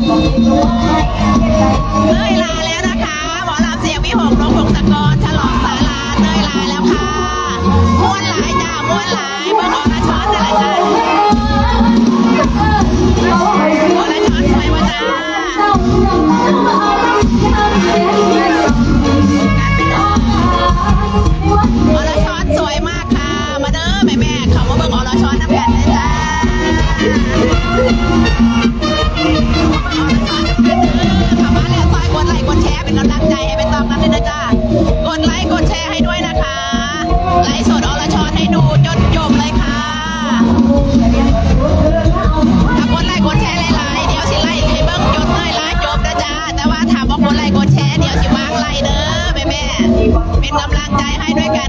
เต้ยลาแล้วนะคะหมอลำเสียงวิหกนกพงศกรฉลองสาราเต้ยลาแล้วค่ะม้วนหลายจ้าม้วนหลาย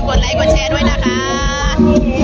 กดไลค์กดแชร์ด้วยนะคะ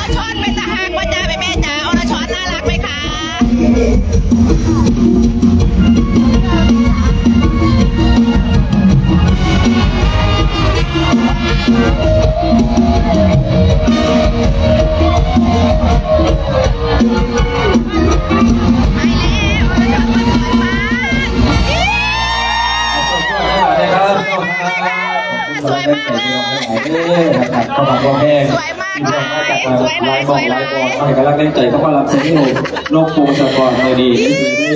รชรเป็นทหารว่าจ้าแม่แม่จ๋าอรชรน่ารักไหมคะ สวยมากเลยเขาบอกว่าแม่สวยมากเลยสวยเลยสวยเลยให้กำลังเล่นใจเขาก็รับสิ่งที่นกปูสะกรเลยดี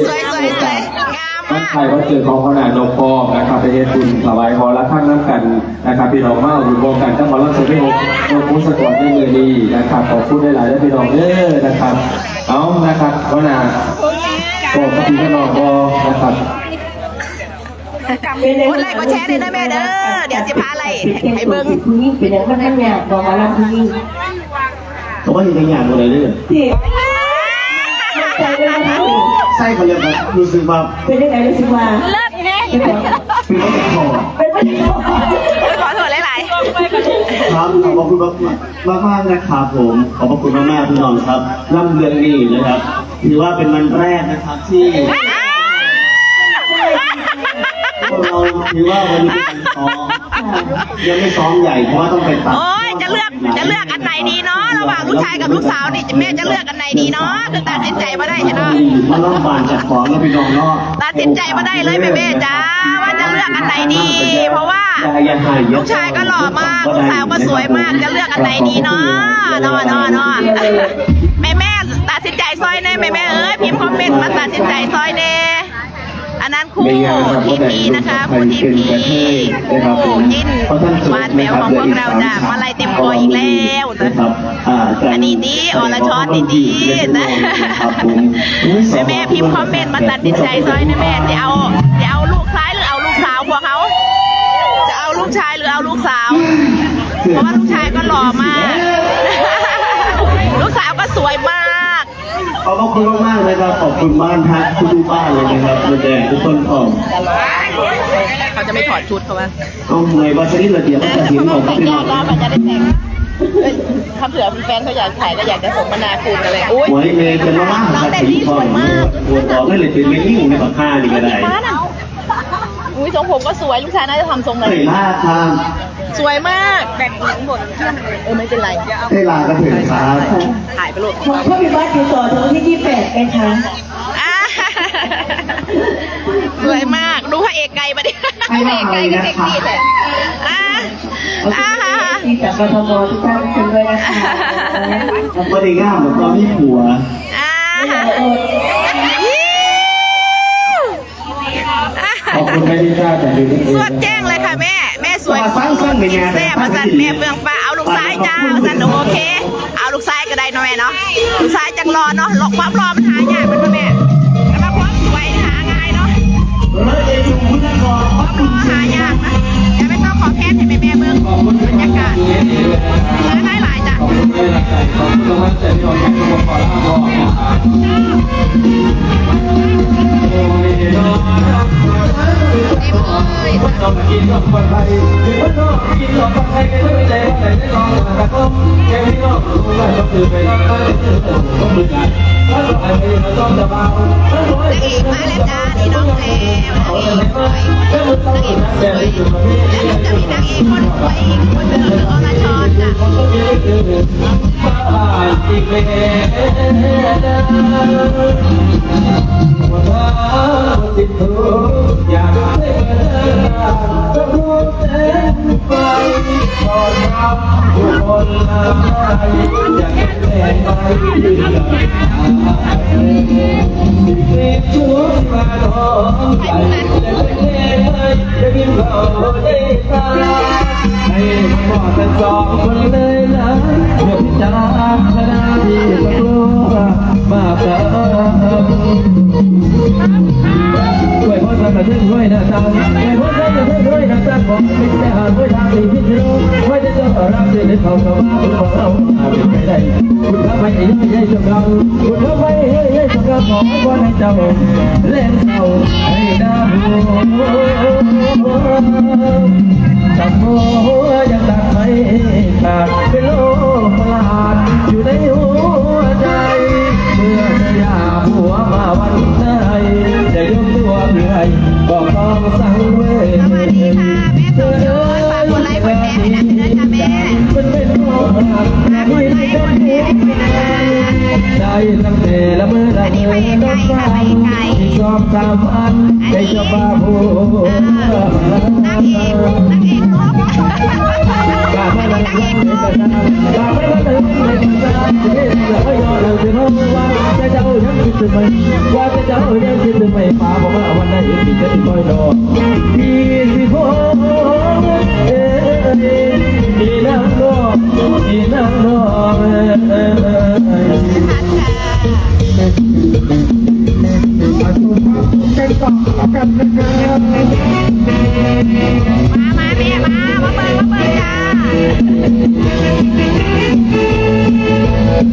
สวยสวยสวยงามมัมานกไทยว่าเจอของขนาดนกพอนะครับไปเฮ็ดบุญถวายพอละข้างน้ำกันนะครับพี่น้องมาอยู่รวมกันทั้งหมดแล้วสุดที่นกนกปูสะกรได้เลยดีนะครับขอบคุณได้หลายได้พี่น้องเด้อนะครับเอานะครับว่านาโอ้พระพี่น้องพอนะครับ กดไลค์กดแชร์ด้วยนะแม่เด้อ เดี๋ยวสิพาอะไรให้เบิ่งผู้หญิงเป็นอย่างนั้นนั่นเนี่ยบอกมาลำผู้หญิงเขาว่าเห็นตัวอย่างอะไรเรื่องที่ใจเป็นอะไรไส้เขาเรียกว่ารู้สึกว่าเป็นยังไงรู้สึกว่าเลิศแน่เป็นแบบคือเขาจะขอเป็นไม่ได้ขอโทษหลายครับขอบคุณมากมากมากนะครับผมขอบพระคุณมากมากๆพี่น้องครับร่ำเดือนนี้นะครับ ถือว่าเป็นวันแรกนะครับที่ พวกเราถือว่าวันนี้เป็นการซ้อมยังไม่ซ้อมใหญ่เพราะว่าต้องไปตัดโอ้ยจะเลือกจะเลือกอันไหนดีเนาะระหว่างลูกชายกับลูกสาวนี่แม่จะเลือกอันไหนดีเนาะคือตัดสินใจมาได้ใช่เนาะมาล่ำบานจัดของแล้วพี่น้องเนาะตัดสินใจมาได้เลยแม่แม่จ้าว่าจะเลือกอันไหนดี เพราะว่าลูกชายก็หล่อมากลูกสาวก็สวยมากจะเลือกอันไหนดีเนาะเนาะเนาะเนแม่แม่ตัดสินใจซอยแน่แม่แม่เอ้ยพิมพ์คอมเมนต์มาตัดสินใจซอยแน่ อันนั้นคู่ทีพีนะคะคู่ทีพีคู่จิ้นหวานแหววของพวกเราจ้ะมาลายเต็มคออีกแล้วนะนะครับอ่าแต่อันนี้ดีอรชรนี่ดีนะครับผมแม่แม่ๆพิมพ์คอมเมนต์มาตัดสินใจซอยนะแม่จะเอาจะเอาลูกซ้ายหรือเอาลูกสาวพวกเขาจะเอาลูกชายหรือเอาลูกสาวเพราะว่าลูกชายก็หล่อมาก ลูกสาวก็สวยมาก ขอบคุณมากๆเลยครับขอบคุณบ้านทักทุกๆบ้านเลยนะครับแสดงทุกคนออกเขาจะไม่ถอดชุดเขาว่าเอาหน่วยวัชรินระเบียบวัฒนศิลป์ออกแต่งพี่น้ยาอกงรอมันจะได้แต่งเอ้ยถ้าเผื่อแฟนเขาอยากถ่ายก็อยากจะส่งมานาคูณอะไรอุ้ยหวยเมย์เป็นมากๆน้องนะแต่ถึงงนี่พสอวยมากหัวต่อไม่เลยเป็นเมนิ่งในปากข้านี่ก็ได้ม้าน่ะอุ้ยทรงผมก็สวยลูกชายน่าจะทำทรงไหนเฮ้ยล่าครับ สวยมากแต่งหมดเออไม่เป็นไรเฮ้ยลากระถึงครับถ่ายไปลูกของพ่อพิบัติอยู่ต่อถึงวันที่ยี่สิบแปดเองค่ะอ่าสวยมากดูพระเอกไก่ปะเนี่ยพระเอกไก่ก็เซ็กซี่แต่อ่าอ่าที่จากกทมทุกท่านคุณด้วยนะคะไม่ได้ง่ามเหมือนตอนที่ผัวอ่าขอบคุณแม่ที่ทราบแต่ดูที่สวดแจ้งเลยค่ะแม่ แม่สวยสร้างสั่งเป็นไงแซ่บมาสันแม่เฟืองฟ้าเอาลูกซ้ายจ้าประสันโอเค เอาลูกซ้ายก็ได้เนาะแม่เนาะลูกซ้ายจังรอเนาะหลอกความรอมันหายากมันแม่แล้วมาความสวยหาง่ายเนาะแล้วเอจุคุณนั่นก่อนความรอหายากนะอย่าไม่ต้องขอแพทย์ให้แม่แม่เบิ่งบรรยากาศเหลือได้หลาย ไม่ละใจขอบคุณมากแต่ที่เราแข่งทุกคนขอลาบอกนะครับโอ้ยนองรักมันต้องกินของคนไทยมันต้องกินของคนไทยกันไม่ใจว่ได้ลองกระทบแค่ไม่ต้องรู้ว่าต้องตื่นไปรับการต้องมือกันถ้าเราไปไม่ต้องจะเบาถ้าเราไปนางเอกมาแล้วจ้านี่น้องแพรนางเอก นางเอกสวยแล้วเราจะมีนางเอกคนสวยอีกคนหนึ่งคืออรชรจ้ะอยากได้เดินทางก็รู้แต่ไป ขอรับผู้คนละไปอยากแต่ไปยืนหลังสิ่งที่ช่วยมาน้องใจจะเป็นเพื่อนจะกินเราได้ตาให้บอแต่สองคนเลยนะเดี๋ยวพิจารณาที่กลัวมาเติม ด้วยพระสัมมาทิฏฐิด้วยน้าตาด้วยพระสัมมาทิฏฐิด้วยน้าตาของมิตรหาด้วยทางที่พิจิตรไว้จะเจอรับเสด็จเขาเข้ามาคุณของเราอาเป็นได้คุณทำไมให้ให้จงเราคุณทำไมให้ให้จงเราของวันให้เจ้าเล่นเศร้าให้ดาวจับหัวยังดังไม่ขาดเป็นโลกประหลาดอยู่ในหัวใจเมื่อ จะยาหัวมาวันไหนจะยกตัวเหนื่อยบอกต้องสั่งเวรสวัสดีค่ะแม่ตัวน้อยฝากกดไลค์กด ให้นะเด้อจ้าแม่มันเป็นโลกหักฝากกดไลค์กดแชร์ให้ด้วยนะจ๊ะได้ตั้งแต่ละเมื่อละเมื่อที่สองสามอันได้จะมาพูดนางเอกนางเอกนกกาไม่ละนางเอกนกกาไม่ละเรื่องในภาษาที่เราย่อเราจะรู้ว่าจะเจ้ายังคิดไม่ว่าบ้ายังคิดไม่ฟ้าบอกว่าวันไหนที่จะคอยรอที่สิพง งรอเอ้ยมามาแม่มา มาเปิดมาเปิดจ้า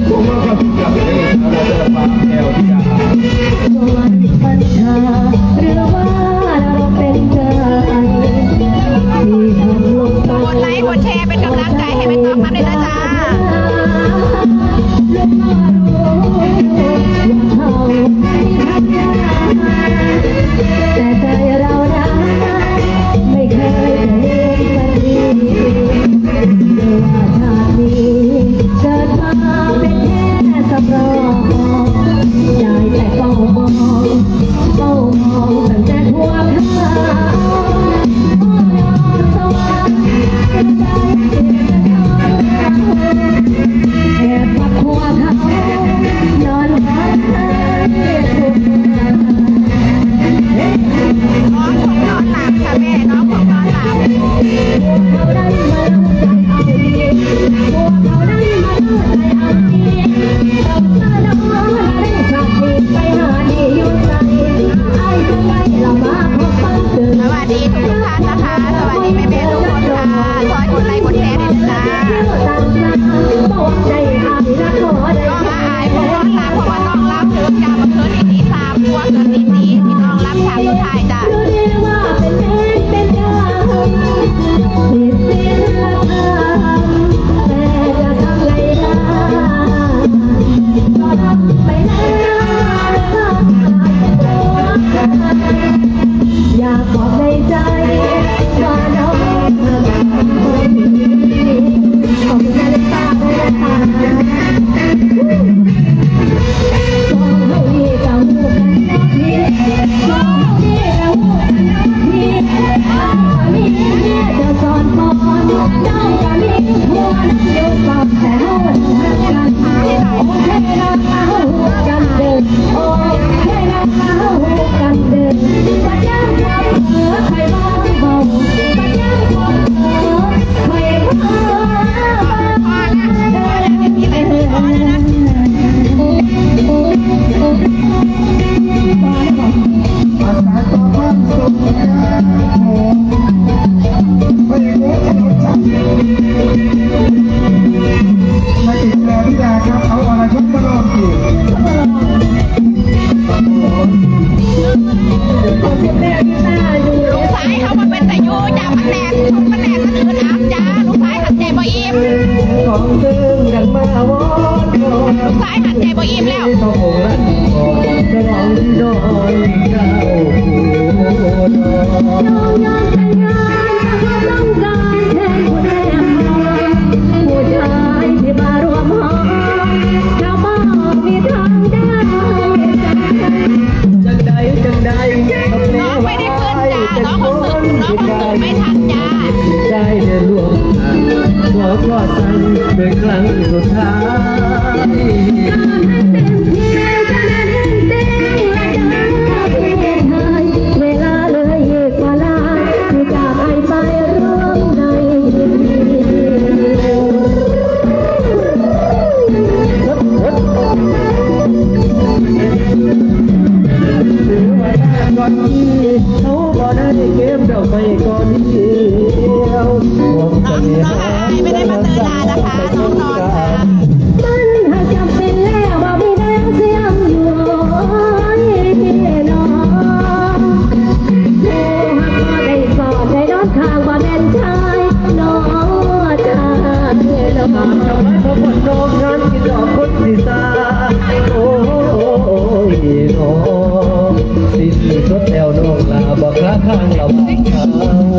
ผมว่าเขาถึงกับเองเราจะฟังแนวที่จะส่วนปัญหาหรือว่าเราเป็นใจที่ทำลงไปกดไลค์กดแชร์เป็นกำลังใจให้แม่ต๊อกมาด้วย รับ ไป็นครั้งสุดท้าย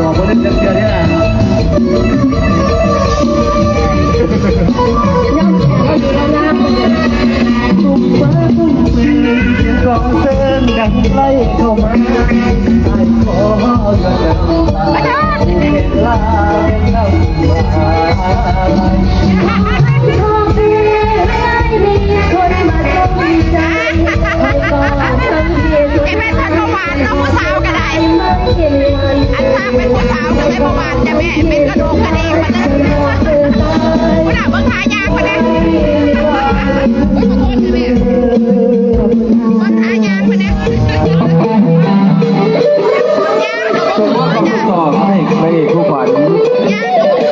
ตัวเพราะเล่นเดียวนี่แหละกองเส้นดังไล่ Thank you. น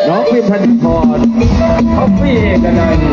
น้องพิมพ์ธัพรท็อฟฟี่เอกนัน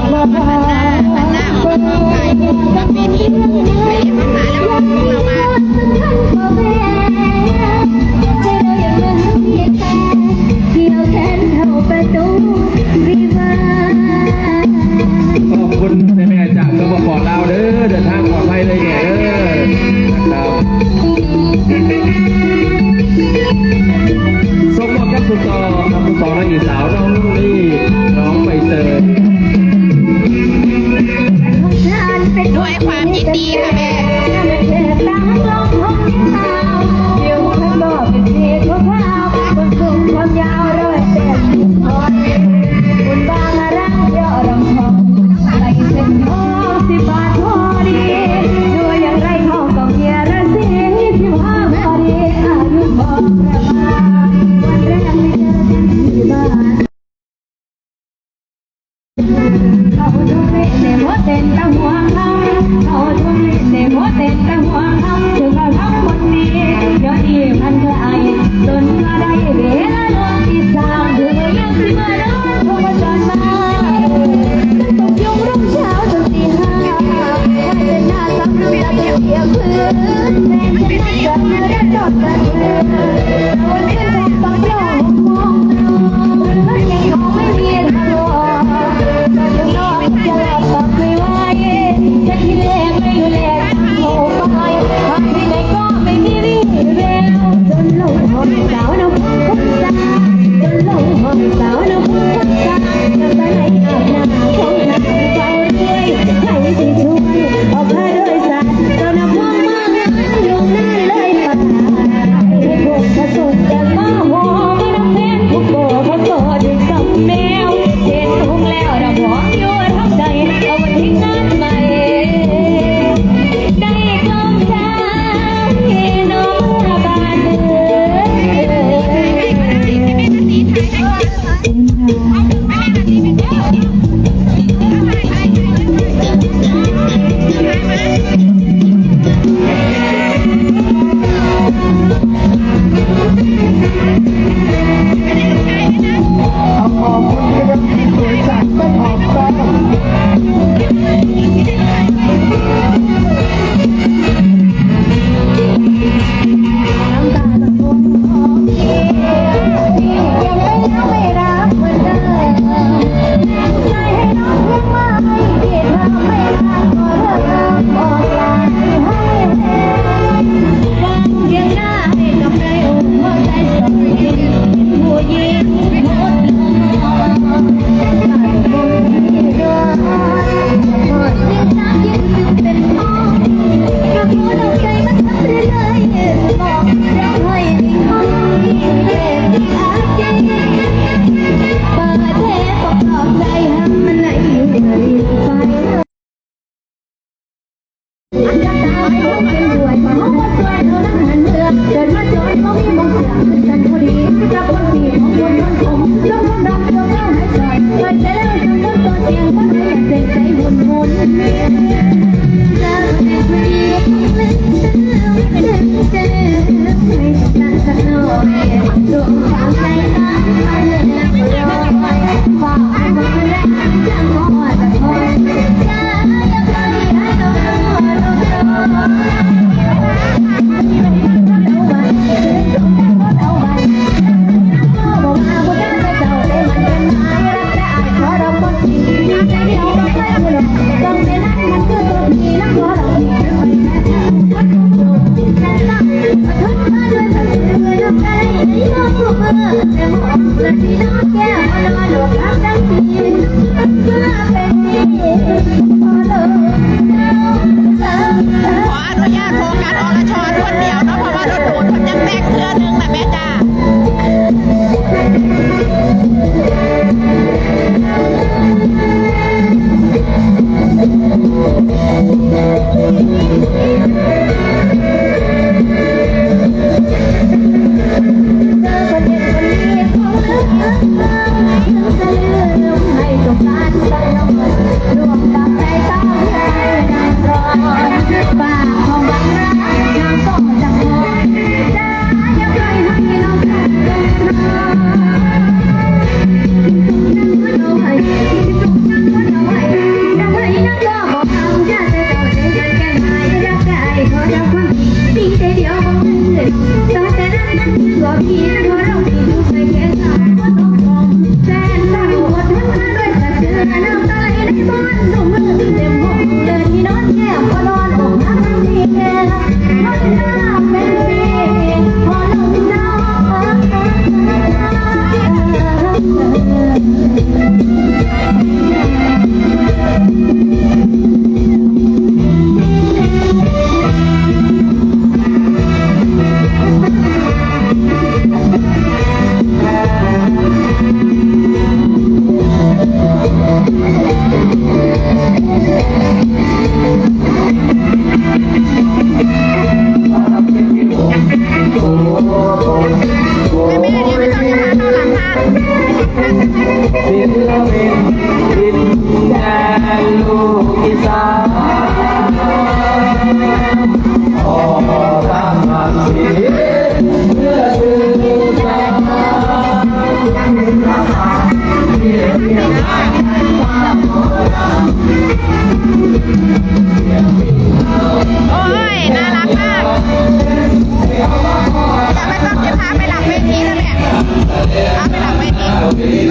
า ยุ me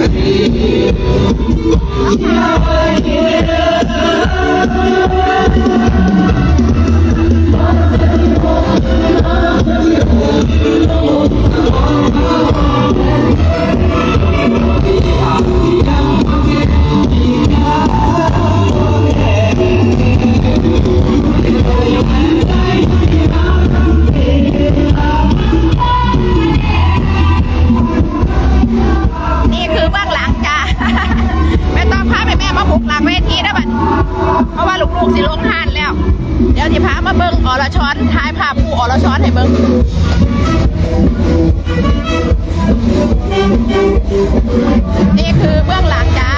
Yeah. สิลงทานแล้ว เดี๋ยวทีพามาเบิ้งอรชอนท้ายภาพผู้อรชอนให้เบิ้งนี่คือเบื้องหลังจ้า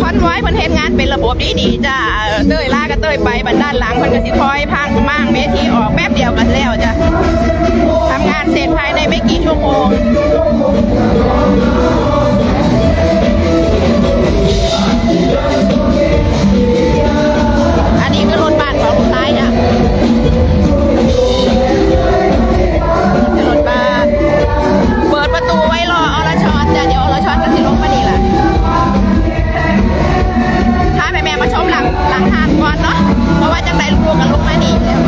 คอนไว้เพิ่นเฮ็ดงานเป็นระบบดีดีจ้าเต้ยลาก็เต้ยไปบันด้านหลังมันก็สิคอยพังมั่งเมทีออกแป๊บเดียวกันแล้วจ้าทำงานเสร็จภายในไม่กี่ชั่วโมง อันนี้ก็รถบ้านของลูกชายนะรถบ้าน เปิดประตูไว้รออรชอนจ้ะเดี๋ยวอรชอนก็สิลงมานี่แหละถ้าแม่แม่มาชมหลังหลังทานก่อนเนาะ เพราะว่าใจลูกกับลูกแม่หนีแล้ว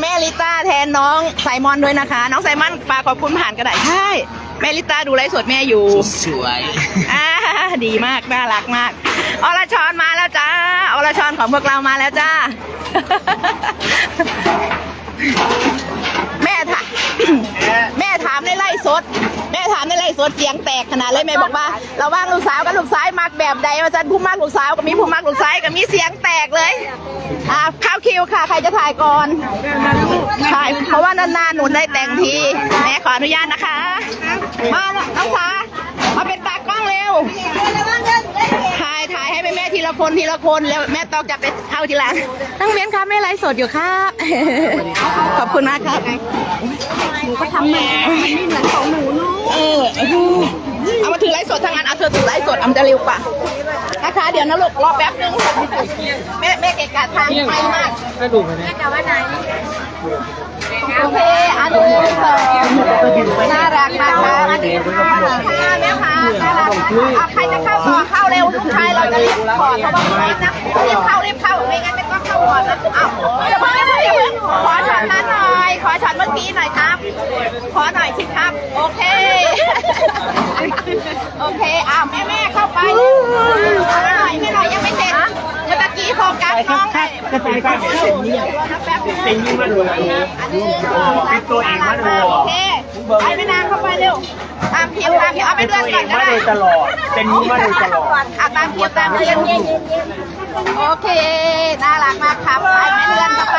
แม่ลิต้าแทนน้องไซมอนด้วยนะคะ น้องไซมอนฝากขอบคุณผ่านกระดาษใช่แม่ลิต้าดูไลฟ์สดแม่อยู่ สวยดีมากน่ารักมากอรชอนมาแล้วจ้าอรชอนของพวกเรามาแล้วจ้า แม่ถามในไล่สด แม่ถามในไล่สดเสียงแตกขนาดเลยแม่บอกว่าระว่างลูกสาวกับลูกชายมักแบบใดว่าจันผู้มักลูกสาวกับมีผู้มักลูกชายกับมีเสียงแตกเลยอะเข้าคิวค่ะ ใครจะถ่ายก่อนถ่ายเพราะว่านานๆหนูได้แต่งทีแม่ขออนุญาตนะคะ มาน้องสามาเป็นตากล้องเร็ว ถ่ายถ่ายให้แม่แม่ทีละคนทีละคนแล้วแม่ตอกจะไปเข้าทีหลังตั้งเว้นครับแม่ไลฟ์สดอยู่ครับ ขอบคุณมากครับหนูก็ทำแม่มันนี่เหมือนของหนูลูกเออเอามาถือไลฟ์สดทางนั้นเอาเธอถือไลฟ์สดอำจะเร็วกว่านะคะเดี๋ยวนะลูกรอแป๊บนึงแม่แม่เกะกะทางไปมากแม่กะว่าไหน โอเคอันหนึ่งสองน่ารักมากค่ะอันนี้ค่ะแม่ค่ะน่ารักอะใครจะเข้าก่อนเข้าเร็วลูกชายเราจะรีบก่อนเพราะว่าไม่งั้นะรีบเข้ารีบเข้าไม่งั้นไม่ต้องเข้าก่อนนะอ้าวอย่าเพิ่งอย่าเพิ่งขอช็อตนั้นหน่อย ขอช็อตเมื่อกี้หน่อยครับ ขอหน่อยสิครับ โอเค โอเคอ้าวแม่แม่เข้าไปเอาหน่อยแม่หน่อยยังไม่เสร็จ กี้โฟกัสน้องให้จะไปก็เสร็จนี่แป๊บนึงเป็นยี่มาดูอันนี้เป็นตัวเองมาดูโอเคไปไม่นานเข้าไปเร็วตามเพียวตามเพียวเอาไปเดือนก่อนก็ได้ตลอด เป็นยี่มาดูตลอดอะตามเพียวตามเพียวโอเค น่ารักมากครับไปไม่เลื่อนเข้าไป